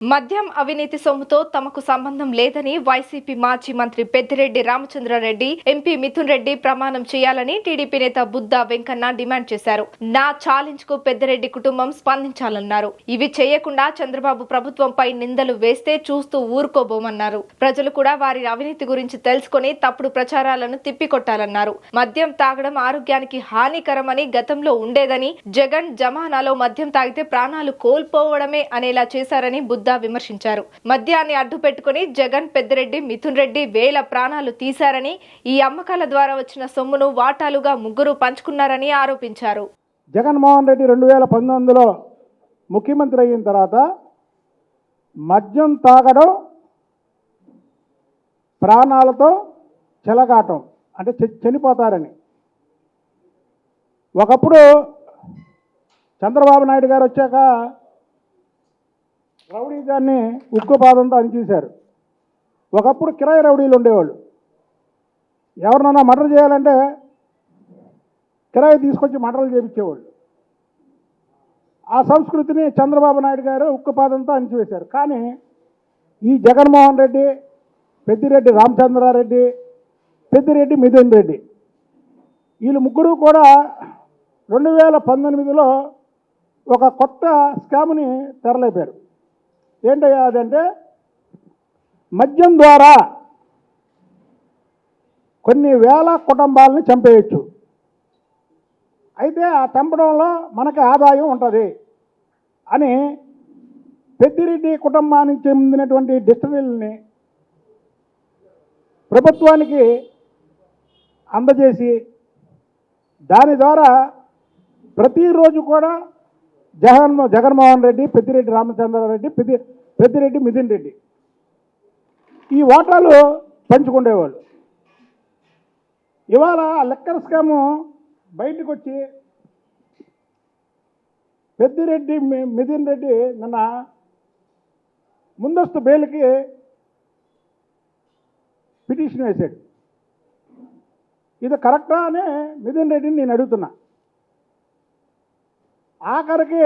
మద్యం అవినీతి సొమ్ముతో తమకు సంబంధం లేదని వైసీపీ మాజీ మంత్రి పెద్దిరెడ్డి రామచంద్రారెడ్డి ఎంపీ మిథున్ రెడ్డి ప్రమాణం చేయాలని టీడీపీ నేత బుద్ధా వెంకన్న డిమాండ్ చేశారు. నా ఛాలెంజ్కు పెద్దిరెడ్డి కుటుంబం స్పందించాలన్నారు. ఇవి చేయకుండా చంద్రబాబు ప్రభుత్వంపై నిందలు వేస్తే చూస్తూ ఊరుకోబోమన్నారు. ప్రజలు కూడా వారి అవినీతి గురించి తెలుసుకుని తప్పుడు ప్రచారాలను తిప్పికొట్టాలన్నారు. మద్యం తాగడం ఆరోగ్యానికి హానికరమని గతంలో ఉండేదని జగన్ జమానాలో మద్యం తాగితే ప్రాణాలు కోల్పోవడమే అనేలా చేశారని బుద్ధ విమర్శించారు. మద్యాన్ని అడ్డు పెట్టుకుని జగన్ పెద్దిరెడ్డి మిథున్ రెడ్డి వేల ప్రాణాలు తీశారని ఈ అమ్మకాల ద్వారా వచ్చిన సొమ్మును వాటాలుగా ముగ్గురు పంచుకున్నారని ఆరోపించారు. జగన్మోహన్ రెడ్డి రెండు వేల పంతొమ్మిదిలో ముఖ్యమంత్రి అయిన తర్వాత మద్యం తాగడం ప్రాణాలతో చెలగాటం అంటే చ- చనిపోతారని. ఒకప్పుడు చంద్రబాబు నాయుడు గారు వచ్చాక రౌడీజాన్ని ఉక్కుపాదంతో అణిచేశారు. ఒకప్పుడు కిరాయి రౌడీలు ఉండేవాళ్ళు. ఎవరినన్నా మర్డర్ చేయాలంటే కిరాయి తీసుకొచ్చి మటలు చేపించేవాళ్ళు. ఆ సంస్కృతిని చంద్రబాబు నాయుడు గారు ఉక్కుపాదంతో అణిచివేశారు. కానీ ఈ జగన్మోహన్ రెడ్డి పెద్దిరెడ్డి రామచంద్రారెడ్డి పెద్దిరెడ్డి మిథున్ రెడ్డి వీళ్ళు ముగ్గురు కూడా రెండు వేల పంతొమ్మిదిలో ఒక కొత్త స్కామ్ని తెరలేపారు. ఏంటయ్యా అదంటే మద్యం ద్వారా కొన్ని వేల కుటుంబాలని చంపేయచ్చు. అయితే ఆ చంపడంలో మనకి ఆదాయం ఉంటుంది అని పెద్దిరెడ్డి కుటుంబానికి చెందినటువంటి డిస్టరీల్ని ప్రభుత్వానికి అందజేసి దాని ద్వారా ప్రతిరోజు కూడా జగన్ జగన్మోహన్ రెడ్డి పెద్దిరెడ్డి రామచంద్రారెడ్డి పెద్ది పెద్దిరెడ్డి మిథున్ రెడ్డి. ఈ ఓటాలు పంచుకునేవాళ్ళు ఇవాళ ఆ లెక్కర్ స్కాము బయటకు వచ్చి పెద్దిరెడ్డి మిథున్ రెడ్డి నిన్న ముందస్తు బెయిల్కి పిటిషన్ వేశాడు. ఇది కరెక్టా అని మిథున్ రెడ్డిని నేను అడుగుతున్నా. ఆఖరికి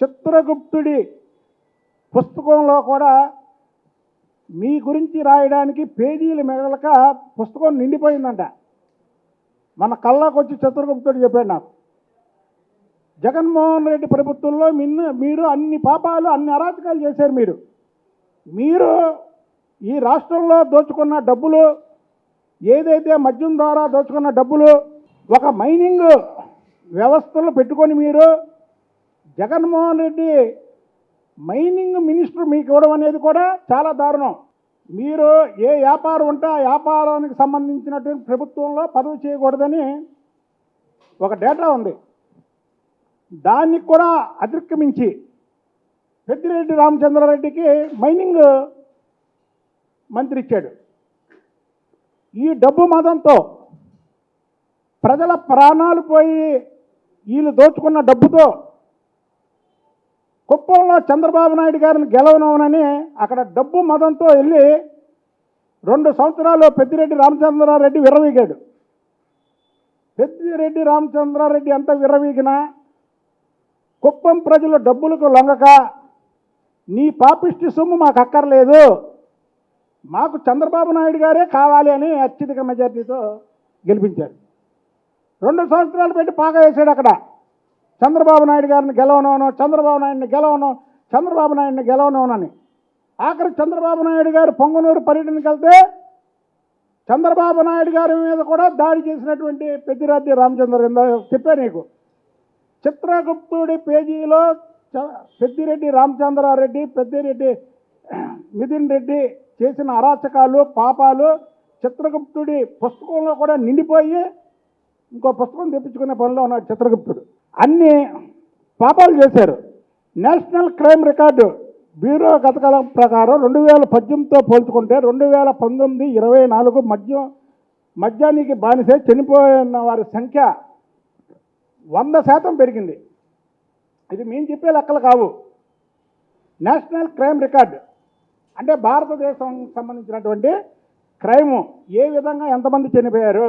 చిత్రగుప్తుడి పుస్తకంలో కూడా మీ గురించి రాయడానికి పేజీలు మిగలక పుస్తకం నిండిపోయిందంట. మన కళ్ళకు వచ్చి చిత్రగుప్తుడు చెప్పాడు నాకు. జగన్మోహన్ రెడ్డి ప్రభుత్వంలో మిన్న మీరు అన్ని పాపాలు అన్ని అరాచకాలు చేశారు మీరు. మీరు ఈ రాష్ట్రంలో దోచుకున్న డబ్బులు ఏదైతే మద్యం ద్వారా దోచుకున్న డబ్బులు ఒక మైనింగ్ వ్యవస్థలు పెట్టుకొని మీరు జగన్మోహన్ రెడ్డి మైనింగ్ మినిస్టర్ మీకు ఇవ్వడం అనేది కూడా చాలా దారుణం. మీరు ఏ వ్యాపారం ఉంటే ఆ వ్యాపారానికి సంబంధించినటువంటి ప్రభుత్వంలో పదవి చేయకూడదని ఒక డేటా ఉంది. దాన్ని కూడా అతిక్రమించి పెద్దిరెడ్డి రామచంద్రారెడ్డికి మైనింగ్ మంత్రి ఇచ్చాడు ఈ డబ్బు మదంతో ప్రజల ప్రాణాలు పోయి వీళ్ళు దోచుకున్న డబ్బుతో కుప్పంలో చంద్రబాబు నాయుడు గారిని గెలవనని అక్కడ డబ్బు మదంతో వెళ్ళి రెండు సంవత్సరాలు పెద్దిరెడ్డి రామచంద్రారెడ్డి విర్రవీగాడు. పెద్దిరెడ్డి రామచంద్రారెడ్డి అంత విర్రవీగినా కుప్పం ప్రజల డబ్బులకు లొంగక నీ పాపిష్టి సొమ్ము మాకు అక్కర్లేదు మాకు చంద్రబాబు నాయుడు గారే కావాలి అని అత్యధిక మెజార్టీతో గెలిపించారు. రెండు సంవత్సరాలు పెట్టి పాగా వేసాడు అక్కడ. చంద్రబాబు నాయుడు గారిని గెలవనోను చంద్రబాబు నాయుడిని గెలవను చంద్రబాబు నాయుడిని గెలవనోనని. ఆఖరి చంద్రబాబు నాయుడు గారు పొంగనూరు పర్యటనకి వెళ్తే చంద్రబాబు నాయుడు గారి మీద కూడా దాడి చేసినటువంటి పెద్దిరెడ్డి రామచంద్ర కింద చెప్పా నీకు. చిత్రగుప్తుడి పేజీలో చ- పెద్దిరెడ్డి రామచంద్రారెడ్డి పెద్దిరెడ్డి మిథున్ రెడ్డి చేసిన అరాచకాలు పాపాలు చిత్రగుప్తుడి పుస్తకంలో కూడా నిండిపోయి ఇంకో పుస్తకం తెప్పించుకునే పనిలో ఉన్నాడు చిత్రగుప్తుడు. అన్ని పాపాలు చేశారు. నేషనల్ క్రైమ్ రికార్డు బ్యూరో గతకాలం ప్రకారం రెండు వేల పద్దెనిమిదితో పోల్చుకుంటే రెండు వేల పంతొమ్మిది ఇరవై నాలుగు మద్యం మద్యానికి బానిసే చనిపోయిన వారి సంఖ్య వంద శాతం పెరిగింది. ఇది మేము చెప్పే లెక్కలు కావు. నేషనల్ క్రైమ్ రికార్డ్ అంటే భారతదేశం సంబంధించినటువంటి క్రైము ఏ విధంగా ఎంతమంది చనిపోయారు?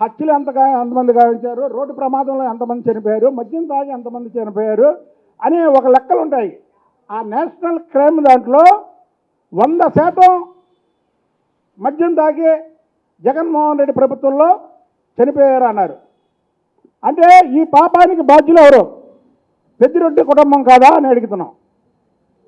హత్యలు ఎంతగా ఎంతమంది గావించారు రోడ్డు ప్రమాదంలో ఎంతమంది చనిపోయారు మద్యం తాగి ఎంతమంది చనిపోయారు అనే ఒక లెక్కలు ఉంటాయి ఆ నేషనల్ క్రైమ్ దాంట్లో వంద శాతం మద్యం తాగి జగన్మోహన్ రెడ్డి ప్రభుత్వంలో చనిపోయారు అన్నారు అంటే ఈ పాపానికి బాధ్యులు ఎవరు? పెద్దిరెడ్డి కుటుంబం కాదా అని అడుగుతున్నాం.